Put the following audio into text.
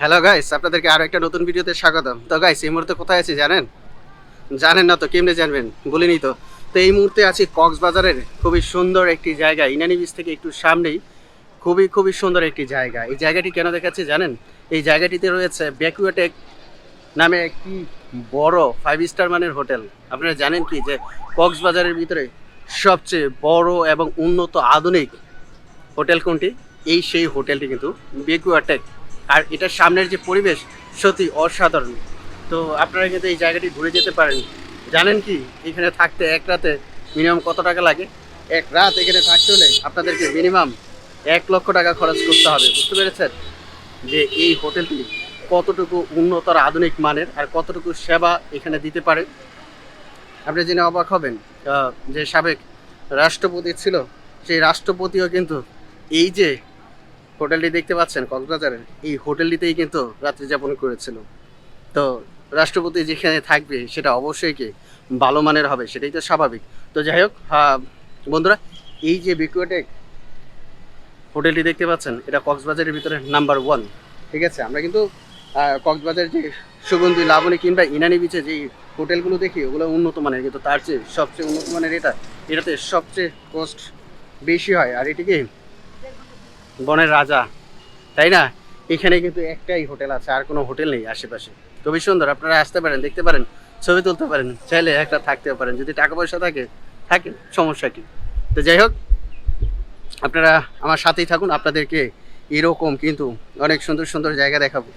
Hello guys আপনাদেরকে আরও একটা নতুন ভিডিওতে স্বাগতম। তো গাইস এই মুহূর্তে কোথায় আছি জানেন? জানেন না তো, কেমনে জানবেন? বলিনি তো। তো, এই মুহূর্তে আছি কক্সবাজারের খুবই সুন্দর একটি জায়গা, ইনানি বিচ থেকে একটু সামনেই। খুবই খুবই সুন্দর একটি জায়গা। এই জায়গাটি কেন দেখাচ্ছি জানেন? এই জায়গাটিতে রয়েছে ব্যাকুয়াটেক নামে একটি বড় ফাইভ স্টার মানের হোটেল। আপনারা জানেন কি যে কক্সবাজারের ভিতরে সবচেয়ে বড় এবং উন্নত আধুনিক হোটেল কোনটি? এই সেই হোটেলটি কিন্তু বেকুয়াটেক আর এটার সামনের যে পরিবেশ, সত্যি অসাধারণ। তো আপনারা কিন্তু এই জায়গাটি ঘুরে যেতে পারেন। জানেন কি, এখানে থাকতে এক রাতে মিনিমাম কত টাকা লাগে? এক রাত এখানে থাকতে হলে আপনাদেরকে মিনিমাম এক লক্ষ টাকা খরচ করতে হবে। বুঝতে পেরেছেন? যে এই হোটেলটি কতটুকু উন্নত আর আধুনিক মানের আর কতটুকু সেবা এখানে দিতে পারে। আপনি জেনে অবাক হবেন যে সাবেক রাষ্ট্রপতি ছিল, সেই রাষ্ট্রপতিও কিন্তু এই যে হোটেলটি দেখতে পাচ্ছেন, কক্সবাজারের। এই হোটেলটিতেই কিন্তু রাত্রি যাপন করেছিল। তো রাষ্ট্রপতি যেখানে থাকবে সেটা অবশ্যই কি ভালো মানের হবে, সেটাই তো স্বাভাবিক। তো যাই হোক বন্ধুরা, এই যে বিকুয়েটেক হোটেলটি দেখতে পাচ্ছেন, এটা কক্সবাজারের ভিতরে নাম্বার ওয়ান। ঠিক আছে, আমরা কিন্তু কক্সবাজার যে সুগন্ধি লাবণী কিংবা ইনানি বিচে যে হোটেলগুলো দেখি, ওগুলো উন্নত মানের, কিন্তু তার চেয়ে সবচেয়ে উন্নত মানের এটা, এটাতে সবচেয়ে কস্ট বেশি হয়। আর এটিকে বনের রাজা, তাই না? এখানে কিন্তু একটাই হোটেল আছে, আর কোনো হোটেল নেই আশেপাশে। খুবই সুন্দর, আপনারা আসতে পারেন, দেখতে পারেন, ছবি তুলতে পারেন, চাইলে একটা থাকতেও পারেন। যদি টাকা পয়সা থাকে থাকেন সমস্যা কি? তো যাই হোক, আপনারা আমার সাথেই থাকুন, আপনাদেরকে এরকম কিন্তু অনেক সুন্দর সুন্দর জায়গা দেখাবো।